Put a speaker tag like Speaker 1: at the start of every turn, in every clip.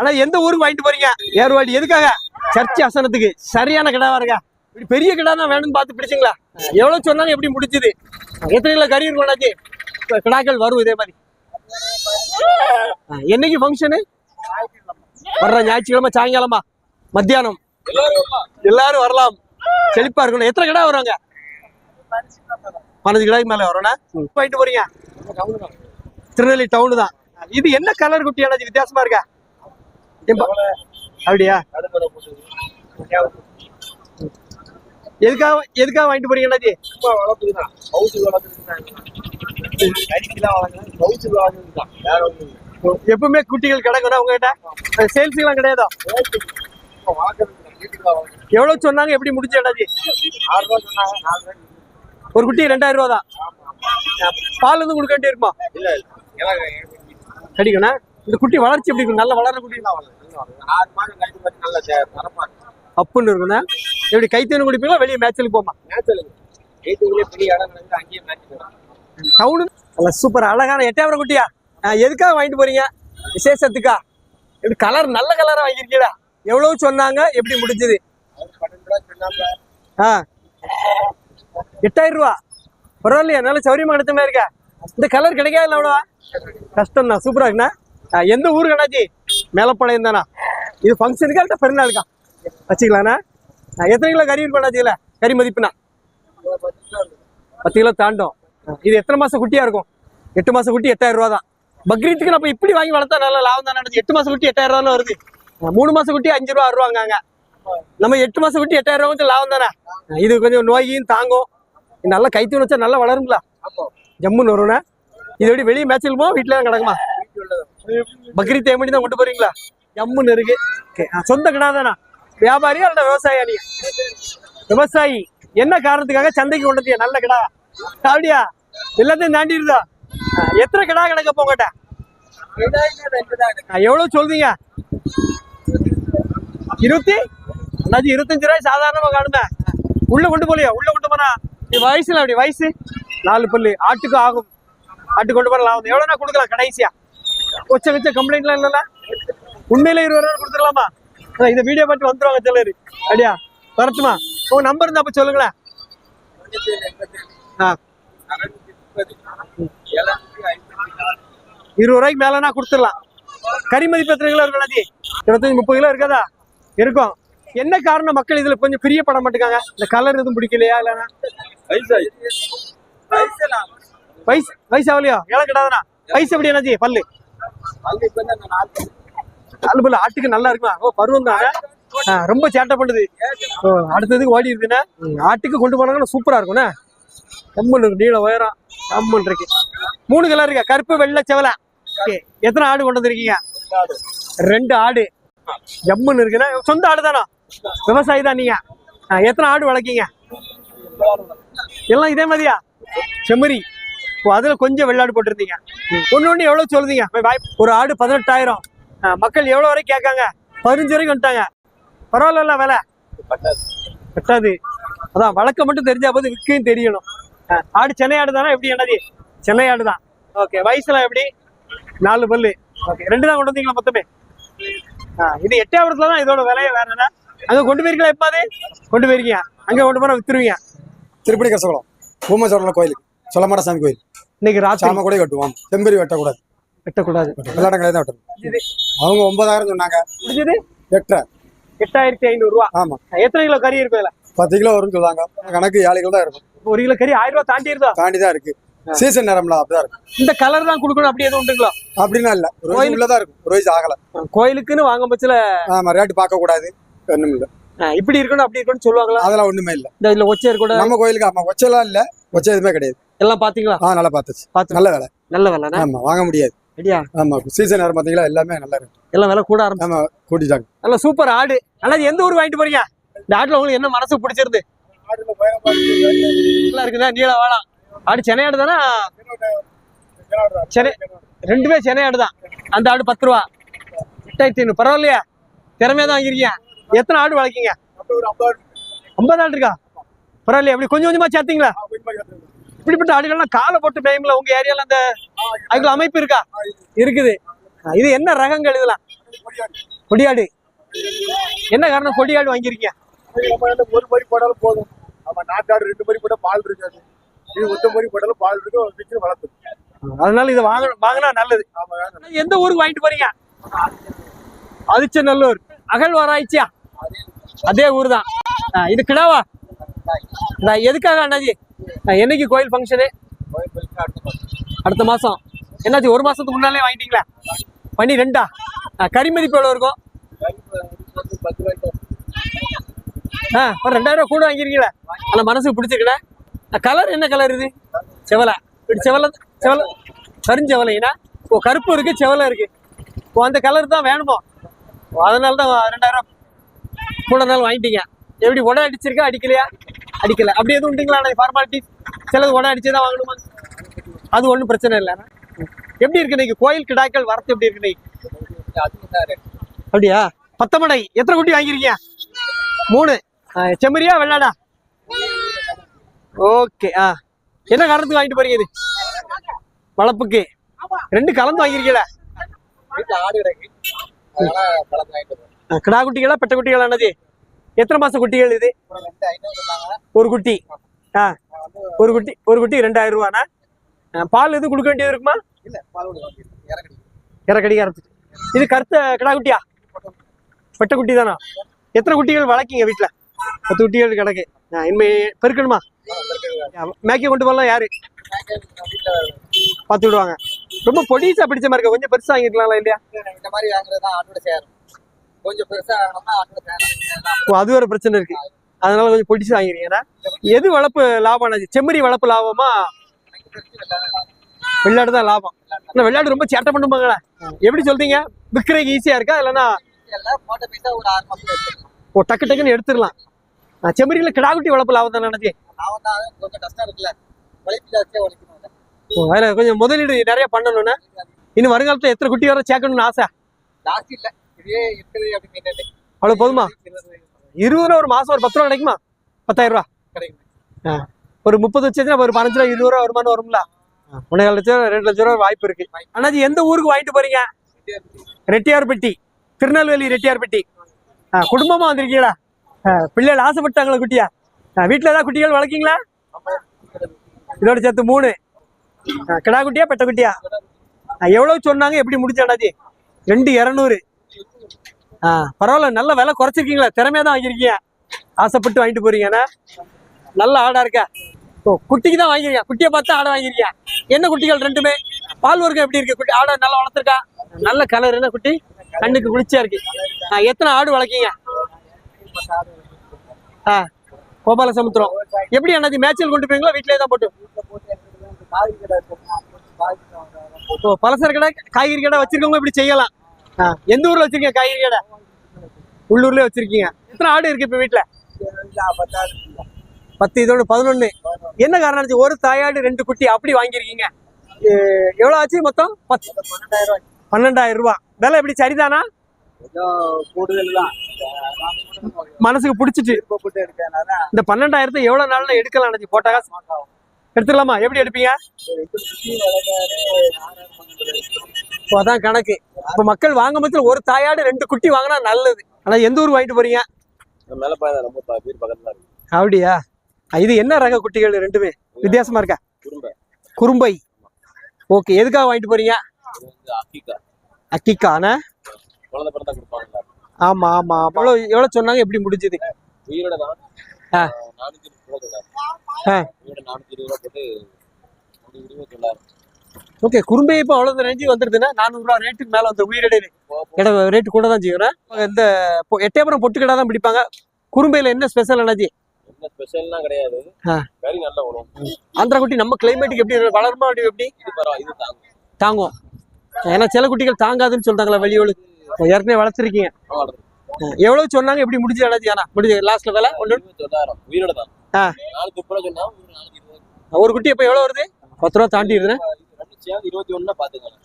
Speaker 1: ஆனா எந்த ஊருக்கு வாங்கிட்டு போறீங்க? ஏர்வாடி எதுக்காக? சர்ச் அசனத்துக்கு. சரியான கிடாவா இருக்கா? இப்படி பெரிய கிடா தான் வேணும்னு பார்த்து பிடிச்சிங்களா? எவ்வளவு சொன்னாங்க எப்படி முடிஞ்சது? எத்தனை கிலோ கறி? இப்ப கிடாக்கள் வரும் இதே மாதிரி. என்னைக்கு ஃபங்க்ஷனு வர்ற ஞாயிற்றுக்கிழமை சாயங்காலமா? மத்தியானம். எல்லாரும் வரலாம். செழிப்பா இருக்கணும். எத்தனை கடை வருவாங்க பதினஞ்சு கடாய்க்கு மேல வரோண்ணா போயிட்டு போறீங்க? திருநெல்வேலி டவுனு தான். இது என்ன கலர் குட்டியான வித்தியாசமா இருக்கா? அப்படியா? எதுக்காக எதுக்காக வாங்கிட்டு போறீங்க அண்ணாச்சி? எப்பவுமே குட்டிகள் கிடக்குறா உங்ககிட்ட? சேல்ஸுக்கெல்லாம் கிடையாதா? எவ்வளவு சொன்னாங்க? எப்படி முடிஞ்சு அண்ணாச்சி? ஒரு குட்டி ரெண்டாயிரம் ரூபா தான் பால் வந்து கொடுக்க வேண்டிய இருக்குமா கிடைக்கணும். இந்த குட்டி வளர்ச்சி எப்படி இருக்கும் நல்ல வளர்ற குட்டி அப்புன்னு இருக்குண்ணா எப்படி கைத்தேனு குடிப்பீங்களா? வெளியே மேட்சலுக்கு போமா? டவுனு நல்ல சூப்பர் அழகான எட்டாயிரம் குட்டியா? எதுக்காக வாங்கிட்டு போறீங்க? விசேஷத்துக்கா? எப்படி கலர் நல்ல கலரா வாங்கியிருக்கீடா எவ்வளவு சொன்னாங்க? எப்படி முடிஞ்சது? ஆ. எட்டாயிரம் ரூபா? பரவாயில்லையா நல்ல சௌரியமா கிடைச்ச மாதிரி இருக்கா. இந்த கலர் கிடைக்காது இல்லை அவ்வளோவா? கஷ்டம் தான் சூப்பரா இருக்குண்ணா? எந்த ஊரு கண்ணாச்சி மேலப்பாளையம் தானா? இது ஃபங்க்ஷனுக்கா இல்லை பெருநாளுக்கா வச்சுக்கலாண்ணா. எத்தனை கிலோ கறி இருக்கும் அண்ணாச்சியில் கறி மதிப்புண்ணா? பத்து கிலோ தாண்டும். இது எத்தனை மாசம் குட்டியா இருக்கும்? எட்டு மாசம் குட்டி எட்டாயிரம் ரூபா தான். பக்ரீத்துக்கு நம்ம இப்படி வாங்கி வளர்த்தா நல்ல லாபம் தான் நடந்துச்சு எட்டு மாசம் குட்டி எட்டாயிரம் ரூபா வருது. மூணு மாசம் குட்டி அஞ்சு ரூபா ஆறு ரூபாங்க நம்ம எட்டு மாசம் குட்டி எட்டாயிரம் ரூபா கொஞ்சம் லாபம் தானே? இது கொஞ்சம் நோயும் தாங்கும். நல்லா கைத்து வச்சா நல்லா வளருங்களா ஜம்முன்னு வரும்ண்ணா. இது எப்படி வெளியே போவோம்? வீட்டில் தான் கிடக்குமா? பக்ரீத் தேமணி தான் கொண்டு போறீங்களா? ஜம்முன்னு இருக்கு. அஹ் சொந்த கிடா தானா வியாபாரியா இல்லை விவசாயியா நீங்க விவசாயி. என்ன காரணத்துக்காக சந்தைக்கு கொண்டு வந்தீங்க நல்ல கிடா. அப்படியா எல்லாத்தையும் தாண்டி இருந்தா எத்தனை கிடா கிடக்க போங்கட்ட எவ்வளவு சொல்றீங்க? இருபத்தி? அண்ணாச்சி இருபத்தஞ்சு ரூபாய் சாதாரணமா காணுமே. உள்ள கொண்டு போலியா? உள்ள கொண்டு போனா? நீ வயசுல அப்படி வயசு? நாலு பல்லு. ஆட்டுக்கு ஆகும். ஆட்டு கொண்டு போனா எவ்வளோனா கொடுக்கலாம் கடைசியா. கொச்ச வச்ச கம்ப்ளைண்ட்லாம் இல்லைல்ல? உண்மையில இருபது ரூபா கொடுத்துடலாமா? இந்த வீடியோ பார்த்து வந்துருவாங்க சிலர். அப்படியா வரட்டுமா? உங்க நம்பர் இருந்தா அப்ப சொல்லுங்களேன். இருபது ரூபாய்க்கு மேலனா கொடுத்துடலாம். கறி மதிப்பு எத்தனை கிலோ இருக்கும் இருபத்தஞ்சு முப்பது கிலோ இருக்காதா? இருக்கும். என்ன காரணம் மக்கள் இதுல கொஞ்சம் பிரியப்பட மாட்டேங்காங்க? இந்த கலர் எதுவும் பிடிக்கலையா இல்லைன்னா? வயசு வயசு ஆகலையோ ஏழை கிடாதானா? வயசு எப்படி அண்ணாச்சி பல்லு. நாலு ஆட்டுக்கு நல்லா இருக்குமா? ஓ பருவம் தான் ரொம்ப சேட்டை பண்ணுது. ஓ அடுத்ததுக்கு ஓடி இருக்குண்ணே ஆட்டுக்கு கொண்டு போனாங்கன்னா சூப்பரா இருக்கும்ண்ணே. கம்மன் இருக்கு நீள உயரம். கம்மன் இருக்கு. மூணு கலர் இருக்கா? கருப்பு வெள்ளை செவலை. எத்தனை ஆடு கொண்டு வந்திருக்கீங்க? ரெண்டு ஆடு. ஜம்முன்னு இருக்குண்ணா. சொந்த ஆடு தானா? விவசாயி தான் நீங்க. ஆ, எத்தனை ஆடு வளர்க்கீங்க? எல்லாம் இதே மாதிரியா? செம்மறி. அதுல கொஞ்சம் வெள்ளாடு போட்டிருந்தீங்க. ஒன்னு ஒண்ணு எவ்வளவு சொல்லுதீங்க ஒரு ஆடு பதினெட்டாயிரம். மக்கள் எவ்வளவு வரைக்கும் கேட்காங்க? பதினஞ்சு வரைக்கும் வந்துட்டாங்க. பரவாயில்ல விலை. கட்டாது அதான் வழக்கம் மட்டும் தெரிஞ்சா போது விற்கையும் தெரியணும். ஆடு சென்னை ஆடு தானே? எப்படி என்னது? சென்னை ஆடு தான். ஓகே வயசுல எப்படி? நாலு பல்லு. ஓகே ரெண்டு தான் கொண்டு வந்தீங்களா மொத்தமே? இது எட்டாயிரத்துல தான் இதோட விலையை வேற என்ன? அங்க கொண்டு போயிருக்கீங்களா எப்பாது கொண்டு போயிருக்கீங்க. அங்க கொண்டு போனா வித்துருவீங்க.
Speaker 2: திருப்பதி கசகுளம் பூமச்சோரல கோயிலுக்கு. சொல்லமாட சாமி கோயில்.
Speaker 1: இன்னைக்கு ராத்திரி
Speaker 2: சாம கூட வெட்டுவோம். செம்பரி வெட்டக்கூடாது.
Speaker 1: வெட்டக்கூடாது.
Speaker 2: வெள்ளாட்டங்களே தான் வெட்டணும். அவங்க ஒன்பதாயிரம் சொன்னாங்க.
Speaker 1: முடிஞ்சது?
Speaker 2: எட்டரை.
Speaker 1: எட்டாயிரத்தி ஐநூறு ரூபா
Speaker 2: ஆமா.
Speaker 1: எத்தனை கிலோ கறி இருக்கும் இதுல?
Speaker 2: பத்து கிலோ வரும்னு சொல்லுவாங்க. கணக்கு ஏழு கிலோ தான் இருக்கும்.
Speaker 1: ஒரு கிலோ கறி ஆயிரம் ரூபா தாண்டி இருந்தா
Speaker 2: தாண்டி தான் இருக்கு. சீசன் நேரம்ல அப்படிதான் இருக்கும்.
Speaker 1: இந்த கலர் தான் கொடுக்கணும் அப்படி எதுவும் உண்டுங்களா?
Speaker 2: அப்படின்னா இல்ல. வயசு உள்ளதா இருக்கும். வயசு ஆகல.
Speaker 1: கோயிலுக்குன்னு வாங்கும் பட்சத்துல
Speaker 2: ஆமா ரேட்டு பார்க்க கூடாது ஒண்ணும் இல்ல.
Speaker 1: இப்படி இருக்கணும் அப்படி இருக்கணும்னு சொல்லுவாங்களா?
Speaker 2: அதெல்லாம் ஒண்ணுமே இல்ல.
Speaker 1: இந்த இதுல ஒச்சை கூட
Speaker 2: நம்ம கோயிலுக்கு ஆமா ஒச்செல்லாம் இல்ல. ஒச்சை எதுவுமே கிடையாது.
Speaker 1: எல்லாம் பாத்தீங்களா?
Speaker 2: ஆ நல்லா பார்த்துச்சு
Speaker 1: பாத்து
Speaker 2: நல்ல வேலை.
Speaker 1: நல்ல விலைண்ணா
Speaker 2: ஆமா வாங்க முடியாது.
Speaker 1: ரெடியா
Speaker 2: ஆமா சீசன் நேரம் பாத்தீங்களா எல்லாமே நல்லா இருக்கு.
Speaker 1: எல்லாம் விலை கூட ஆரம்பிச்சு
Speaker 2: ஆமா கூட்டிட்டாங்க.
Speaker 1: நல்ல சூப்பர் ஆடு. ஆனா இது எந்த ஊர் வாங்கிட்டு போறீங்க? இந்த ஆட்டுல உங்களுக்கு என்ன மனசு பிடிச்சிருந்து நல்லா இருக்குதா? நீள வாழம் ஆடு சென்னை ஆடு தானே? சென்னை ரெண்டுமே சென்னை ஆடு தான். அந்த ஆடு பத்து ரூபா. எட்டாயிரத்தி ஐநூறு. பரவாயில்லையா. திறமையா தான் வாங்கிருக்கீங்க எத்தனை ஆடு வளர்க்கீங்க? ஐம்பது ஆடு இருக்கா? பரவாயில்லையா. அப்படி கொஞ்சம் கொஞ்சமா சேர்த்தீங்களா? இப்படிப்பட்ட ஆடுகள்லாம் காலை போட்டு மேயும்ல உங்க ஏரியால அந்த அதுக்குள்ள அமைப்பு இருக்கா? இருக்குது. இது என்ன ரகங்கள் இதெல்லாம்? கொடியாடு. என்ன காரணம் கொடியாடு வாங்கியிருக்கீங்க?
Speaker 3: ஒரு மணி போட்டாலும் போதும் நம்ம நாட்டாடு ரெண்டு மணி போட்டால் பால் இருக்காது இது ஒத்த மணி போட்டாலும் பால் இருக்கும் வச்சு வளர்த்து
Speaker 1: அதனால இதை வாங்க வாங்கினா நல்லது. எந்த ஊருக்கு வாங்கிட்டு போறீங்க? அதிச்சநல்லூர் அகழ்வாராய்ச்சியா? அதே ஊர் தான் இது கிடாவா? நான் எதுக்காக அண்ணாஜி? என்னைக்கு கோயில் ஃபங்க்ஷனு அடுத்த மாசம். என்னாச்சு ஒரு மாசத்துக்கு முன்னாலே வாங்கிட்டீங்களா? பண்ணி ரெண்டா கரிமதிப்பு எவ்வளோ இருக்கும்? ஆ ஒரு ரெண்டாயிரம் ரூபா கூட வாங்கிருக்கீங்களா? ஆனால் மனசுக்கு பிடிச்சிருக்கல கலர் என்ன கலர் இது? செவலை. இப்படி செவலை செவலை. கருஞ்செவலைனா ஓ கருப்பு இருக்கு செவலை இருக்கு. ஓ அந்த கலர் தான் வேணுமோ? அதனால தான் ரெண்டாயிரம் கூட நாள் வாங்கிட்டீங்க. எப்படி உடனே அடிச்சிருக்கா அடிக்கலையா? அடிக்கல. அப்படி எதுவும் உண்டுங்களா? ஃபார்மாலிட்டி சிலது உடை அடிச்சு தான் வாங்கணுமா? அது ஒன்றும் பிரச்சனை இல்லை. எப்படி இருக்கு இன்னைக்கு? கோயில் கிடாக்கள் வரத்து எப்படி இருக்கு அப்படியா? பத்தமடை. எத்தனை குட்டி வாங்கியிருக்கீங்க? மூணு. செம்மறியா வெள்ளாடா? ஓகே. ஆ. என்ன காரணத்துக்கு வாங்கிட்டு போறீங்க இது? வளர்ப்புக்கு ரெண்டு கலந்து ஆ, கிடா குட்டிகளா பெட்ட குட்டிகளா என்னது? எத்தனை மாசம் குட்டிகள் இது? ஒரு குட்டி. ஆ. ஒரு குட்டி ஒரு குட்டி ரெண்டாயிரம் ரூபாண்ணா ஆ, பால் எதுவும் கொடுக்க வேண்டியது இருக்குமா? இறக்கடிக்க ஆரம்பிச்சு இது கருத்த கிடா குட்டியா? பெட்ட குட்டி தானா? எத்தனை குட்டிகள் வளர்க்கீங்க வீட்டுல பத்து குட்டிகள் கிடக்கு. இனிமே பெருக்கணுமா? மேய்க்க கொண்டு போகலாம் யாரு? பார்த்து விடுவாங்க. ரொம்ப பொடிசா பிடிச்ச மாதிரி இருக்கு? கொஞ்சம் பெருசா வாங்கிருக்கலாம்ல இல்லையா?
Speaker 3: இந்த மாதிரி வாங்குறது தான் ஆட்டோட சேரும். கொஞ்சம் பெருசா வாங்கினோம்னா ஆட்டோட சேரும்.
Speaker 1: ஓ, அது ஒரு பிரச்சனை இருக்கு. அதனால கொஞ்சம் பொடிசா வாங்கிருக்கீங்கன்னா எது வளர்ப்பு லாபம் செம்மறி வளர்ப்பு லாபமா?
Speaker 3: வெள்ளாடு
Speaker 1: தான் லாபம். ஆனா வெள்ளாடு ரொம்ப சேட்டை பண்ணுவாங்களே எப்படி சொல்றீங்க? விற்கிறதுக்கு ஈஸியா இருக்கா? இல்லைன்னா ஓ டக்கு டக்குன்னு எடுத்துடலாம். செம்மறியில கிடாக்குட்டி வளர்ப்பு லாபம் தான் நினைச்சு அதில் கொஞ்சம் முதலீடு நிறைய பண்ணணும்னு? இன்னும் வருங்காலத்துல எத்தனை குட்டி வர சேர்க்கணும்னு ஆசை?
Speaker 3: ஜாஸ்தி இல்ல. இதே இருக்குது அப்படின்னு
Speaker 1: அவ்வளவு போதுமா? இருபது ரூபா ஒரு மாசம் ஒரு பத்து ரூபா கிடைக்குமா? பத்தாயிரம் ரூபா.
Speaker 3: கிடைக்கும்.
Speaker 1: ஒரு முப்பது வச்சுன்னா ஒரு பதினஞ்சு ரூபா இருபது ரூபா வருமானம் வரும்ல? ஒன்றே லட்சம் ரெண்டு லட்சம் ரூபா வாய்ப்பு இருக்கு. அண்ணாஜி எந்த ஊருக்கு வாங்கிட்டு போறீங்க? ரெட்டியார்பட்டி. திருநெல்வேலி ரெட்டியார்பட்டி. ஆ, குடும்பமா வந்திருக்கீங்களா? பிள்ளைகள் ஆசைப்பட்டாங்களா குட்டியா? வீட்டுல ஏதாவது குட்டிகள் வளர்க்கீங்களா? இதோட சேர்த்து மூணு. கிடா குட்டியா பெட்ட குட்டியா? எவ்வளவு சொன்னாங்க எப்படி முடிச்ச அண்ணாஜி ரெண்டு இரநூறு. பரவாயில்ல நல்ல விலை குறைச்சிருக்கீங்களா. திறமையா தான் வாங்கியிருக்கீங்க. ஆசைப்பட்டு வாங்கிட்டு போறீங்கண்ணா நல்ல ஆடா இருக்கா. ஓ குட்டிக்கு தான் வாங்கிருக்கீங்க குட்டியை பார்த்து ஆடை வாங்கிருக்கீங்க என்ன குட்டிகள் ரெண்டுமே? பால் வர்க்கம் எப்படி இருக்கு? குட்டி ஆடை நல்லா வளர்த்துருக்கா? நல்ல கலர் என்ன குட்டி? கண்ணுக்கு குளிர்ச்சியா இருக்கு. ஆ, எத்தனை ஆடு வளர்க்கீங்க? ஆ கோபால சமுத்திரம் எப்படி அண்ணாச்சி மேய்ச்சல் கொண்டு போவீங்களா? வீட்டிலே தான் போட்டு? ஓ பலசர கடை காய்கறி கடை வச்சிருக்கவங்க இப்படி செய்யலாம். எந்த ஊர்ல வச்சிருக்கீங்க காய்கறி கடை? உள்ளூர்லயே வச்சிருக்கீங்க. எத்தனை ஆடு இருக்கு இப்ப வீட்டுல பத்து இதோட பதினொன்னு. என்ன காரணம் ஆச்சு? ஒரு தாயாடு ரெண்டு குட்டி அப்படி வாங்கியிருக்கீங்க? எவ்வளவு ஆச்சு மொத்தம்? பத்து பன்னெண்டாயிரம் ரூபாய் விலை எப்படி? சரிதானா?
Speaker 3: கூடுதல் தான்
Speaker 1: மனசுக்கு பிடிச்சிட்டு. இந்த பன்னெண்டாயிரத்தை எவ்வளவு நாள்ல எடுக்கலாம் நினைச்சு போட்டா காசு? எடுத்துடலாமா எப்படி எடுப்பீங்க? இப்போ அதான் கணக்கு. இப்ப மக்கள் வாங்கும் பட்சத்தில் ஒரு தாயாடு ரெண்டு குட்டி வாங்கினா நல்லது. ஆனா எந்த ஊர் வாங்கிட்டு போறீங்க? அப்படியா? இது என்ன ரக குட்டிகள் ரெண்டுமே? வித்தியாசமா இருக்கா?
Speaker 3: குறும்ப.
Speaker 1: ஓகே எதுக்காக வாங்கிட்டு போறீங்க? அக்கிக்கான ஆமா ஆமா எவ்வளவு எவ்வளவு சொன்னாங்க எப்படி முடிஞ்சது? ஆ. ஓகே குறும்பை இப்போ அவ்வளவு ரேஞ்சு வந்துருதுன்னா நானூறுரூவா ரேட்டுக்கு மேல வந்து உயிரிடையில இடம் ரேட்டு கூட தான் செய்யறேன் இந்த எட்டயபுரம் பொட்டுக்கடை தான் பிடிப்பாங்க. குறும்பையில என்ன ஸ்பெஷல் எனர்ஜி
Speaker 3: ஸ்பெஷல்லாம் கிடையாது. கறி நல்லா வரும்
Speaker 1: ஆந்திரா குட்டி நம்ம கிளைமேட்டுக்கு எப்படி வளருமா அப்படி எப்படி? தாங்கும். ஏன்னா சில குட்டிகள் தாங்காதுன்னு சொல்றாங்களா வெளியோடு ஏற்கனவே வளர்த்துருக்கீங்க. எவ்வளவு சொன்னாங்க எப்படி முடிஞ்சு எனர்ஜி ஆனா முடிஞ்சு லாஸ்ட்ல வேலை ஒன்று
Speaker 3: உயிரோட தான். ஒரு
Speaker 1: குட்டி இப்போ எவ்வளவு வருது? பத்து ரூபா தாண்டி
Speaker 3: சேர்ந்து இருபத்தி ஒண்ணுனா பாத்துக்கலாம்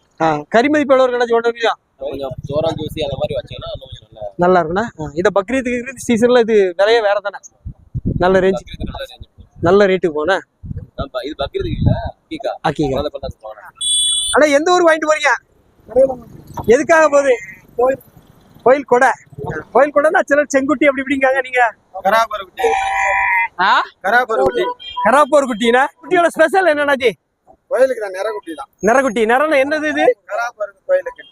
Speaker 3: கொஞ்சம் சோரம் ஜூசி அந்த மாதிரி வச்சீங்கன்னா நல்லா
Speaker 1: நல்லா இருக்குண்ணா இதை பக்ரீத்துக்கு சீசன்ல இது விலையே வேற தானே? நல்ல ரேஞ்ச்
Speaker 3: நல்லா
Speaker 1: ரேட்டுக்கு போனேன்
Speaker 3: இது பக்ரீத்துக்கு இல்ல கீக்கா
Speaker 1: ஆக்கிங்க
Speaker 3: குழந்தை பிறந்தா கொடுப்பாங்க
Speaker 1: ஆனா எந்த ஊருக்கு வாங்கிட்டு போறீங்க? எதுக்காக போகுது? கோயில் கொடை. கோயில் கொடைன்னா சிலர் செங்குட்டி அப்படி இப்படிங்காங்க நீங்க.
Speaker 3: கராபர குட்டி.
Speaker 1: ஆ?
Speaker 3: கராபர குட்டி.
Speaker 1: கராப்போர் குட்டினா? குட்டியோட ஸ்பெஷல் என்னன்னாச்சி
Speaker 3: கோயிலுக்கு தான் நிற குட்டி தான்.
Speaker 1: நிறகுட்டி. நிறம்னா என்னது இது?
Speaker 3: கராபர கோயிலுக்கு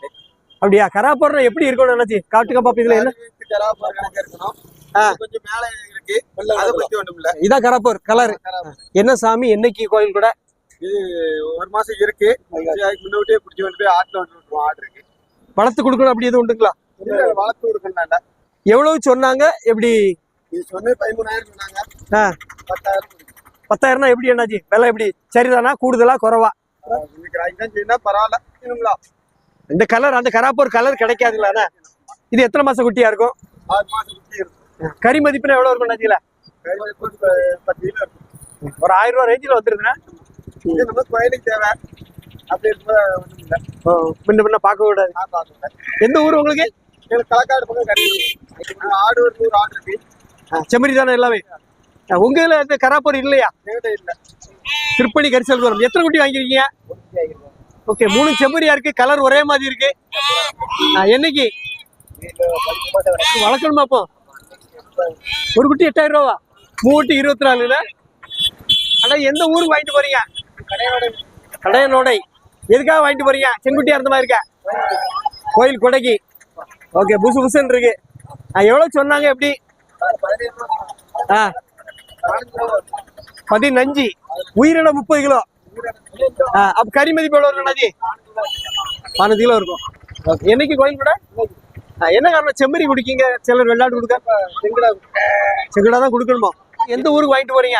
Speaker 1: அப்படியா? கராப்போர்னா எப்படி இருக்கணும் நினைச்சி காட்டுக்க பாப்பா இதுல என்ன?
Speaker 3: கராபர கணக்கு இருக்கணும். கொஞ்சம் மேல இருக்கு. அதை பத்தி ஒண்ணும் இல்ல
Speaker 1: இதான் கராப்போர் கலர் என்ன சாமி? என்னைக்கு கோயில் கூட?
Speaker 3: இது ஒரு மாசம் இருக்கு. அதுக்கு முன்னாடியே பிடிச்சி கொண்டு போய் ஆட்டுல வந்து விட்டுருவோம் ஆடு இருக்கு
Speaker 1: வளர்த்து கொடுக்கணும் அப்படி எதுவும் உண்டுங்களா?
Speaker 3: வளர்த்து கொடுக்கணும்டா
Speaker 1: எவ்வளவு சொன்னாங்க? எப்படி?
Speaker 3: இது சொன்னது பதிமூணாயிரம் சொன்னாங்க. பத்தாயிரம்.
Speaker 1: பத்தாயிரம்னா எப்படி என்னாச்சு? விலை எப்படி? சரிதானா? கூடுதலா? குறைவா?
Speaker 3: பரவாயில்ல.
Speaker 1: இந்த கலர் அந்த கராப்போர் கலர் கிடைக்காதுங்களாண்ணா இது எத்தனை மாசம் குட்டியா இருக்கும்? கறி மதிப்புனா எவ்வளவு இருக்கும்
Speaker 3: இருக்கும்.
Speaker 1: ஒரு ஆயிரம் ரூபாய் ரேஞ்சில்
Speaker 3: நம்ம கோயிலுக்கு தேவை. அப்படி
Speaker 1: முன்ன பின்ன பார்க்க கூடாது. எந்த ஊர் உங்களுக்கு?
Speaker 3: எங்களுக்கு களக்காடு பக்கம் ஆடு ஒரு நூறு ஆடு இருக்கு.
Speaker 1: செம்மறி தானே எல்லாமே? உங்க இதுல இந்த கராப்போர் இல்லையா? திருப்பணி கரிசல் எத்தனை குட்டி வாங்கிருக்கீங்க ஓகே மூணு செம்மறியா இருக்கு கலர் ஒரே மாதிரி இருக்கு. என்னைக்கு? வளர்க்கணுமா அப்போ? ஒரு குட்டி எட்டாயிரம் ரூபாவா? மூணு குட்டி இருபத்தி நாலுல ஆனா எந்த ஊருக்கு வாங்கிட்டு போறீங்க? கடையனோடை. எதுக்காக வாங்கிட்டு போறீங்க? செங்குட்டியா இருந்த மாதிரி இருக்கா? கோயில் கொடைக்கு ஓகே புசு புசுன்னு இருக்கு. எவ்வளவு சொன்னாங்க எப்படி? ஆ பதினஞ்சு. உயிரின முப்பது கிலோ. அப்ப கறி மதிப்பு எவ்வளவு இருக்கும் அண்ணாச்சி? பதினஞ்சு கிலோ இருக்கும். என்னைக்கு கோயில் கூட என்ன காரணம்? செம்மறி குடிக்கீங்க? சிலர் வெள்ளாடு கொடுக்க? செங்கடா. செங்கடா தான் கொடுக்கணுமா? எந்த ஊருக்கு வாங்கிட்டு போறீங்க?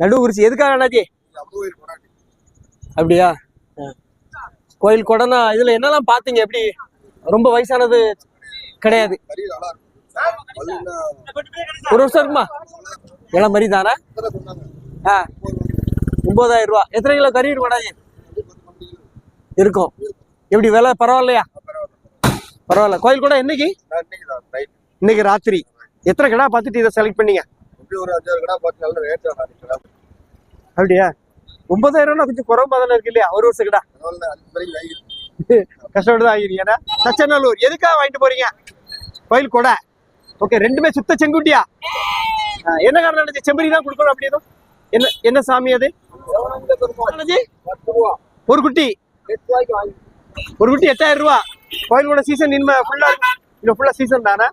Speaker 1: நடுவுக்குறிச்சி எதுக்காக அண்ணாச்சி? அப்படியா. கோயில் கொடனா இதுல என்னெல்லாம் பாத்தீங்க எப்படி? ரொம்ப வயசானது கிடையாது. ஒரு வருஷம் இருக்குமா? இளம் மாதிரி தானே? ஆ. ஒன்பதாயிரம் ரூபா எத்தனை கிலோ கறி இருக்கும் இருக்கும். எப்படி விலை? பரவாயில்லையா? பரவாயில்ல. கோயில் கூட என்னைக்கு? இன்னைக்கு ராத்திரி. எத்தனை கடை பார்த்துட்டு இதை செலக்ட் பண்ணீங்க? அப்படியா? ஒன்பதாயிரம்னா கொஞ்சம் குறைவா தானே இருக்கு இல்லையா? ஒரு வருஷம் கடை. கஷ்டப்பட்டு தான் ஆகிறீங்க தச்சநல்லூர் எதுக்காக வாங்கிட்டு போறீங்க? கோயில் கொடை. ஓகே ரெண்டுமே சுத்த செங்குட்டியா? என்ன காரணம் நடந்துச்சு செம்பரி தான் கொடுக்கணும் அப்படி எதுவும்? என்ன என்ன சாமி அது? ஒரு குட்டி. ஒரு குட்டி எட்டாயிரம் ரூபா. கோயில் கூட சீசன் இனிமே ஃபுல்லா இல்லை ஃபுல்லா சீசன் தானே?